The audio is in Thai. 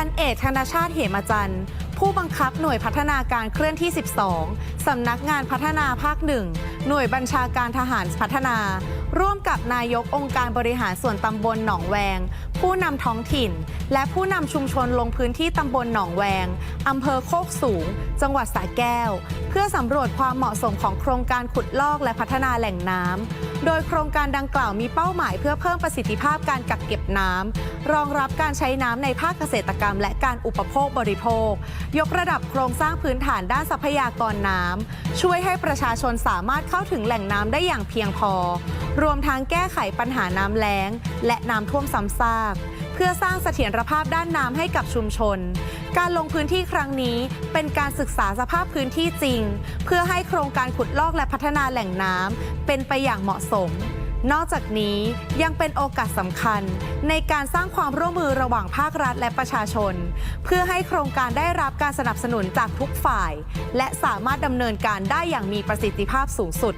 พันเอกธนชาติเหมจันทร์ ผู้บังคับหน่วยพัฒนาการเคลื่อนที่ 12 สำนักงานพัฒนาภาคหนึ่งหน่วยบัญชาการทหารพัฒนา นายกองค์การบริหารส่วนตำบลหนองแวง ผู้นำท้องถิ่น และผู้นำชุมชนลงพื้นที่ตำบลหนองแวงอำเภอโคกสูง จังหวัดสระแก้ว เพื่อสำรวจความเหมาะสมของโครงการขุดลอกและพัฒนาแหล่งน้ำโดยโครงการดังกล่าวมีเป้าหมายเพื่อเพิ่มประสิทธิภาพการกักเก็บน้ำรองรับการใช้น้ำในภาคเกษตรกรรม และการอุปโภคบริโภค ยกระดับโครงสร้างพื้นฐานด้านทรัพยากรน้ำช่วยให้ประชาชนสามารถเข้าถึงแหล่งน้ำได้อย่างเพียงพอ รวมทั้งแก้ไขปัญหาน้ำแล้ง และน้ำท่วมซ้ำซาก เพื่อสร้างเสถียรภาพด้านน้ำให้กับชุมชน การลงพื้นที่ครั้งนี้เป็นการศึกษาสภาพพื้นที่จริง เพื่อให้โครงการขุดลอกและพัฒนาแหล่งน้ำเป็นไปอย่างเหมาะสมนอกจากนี้ยังเป็นโอกาสสำคัญ ในการสร้างความร่วมมือระหว่างภาครัฐและประชาชน เพื่อให้โครงการได้รับการสนับสนุนจากทุกฝ่าย และสามารถดำเนินการได้อย่างมีประสิทธิภาพสูงสุด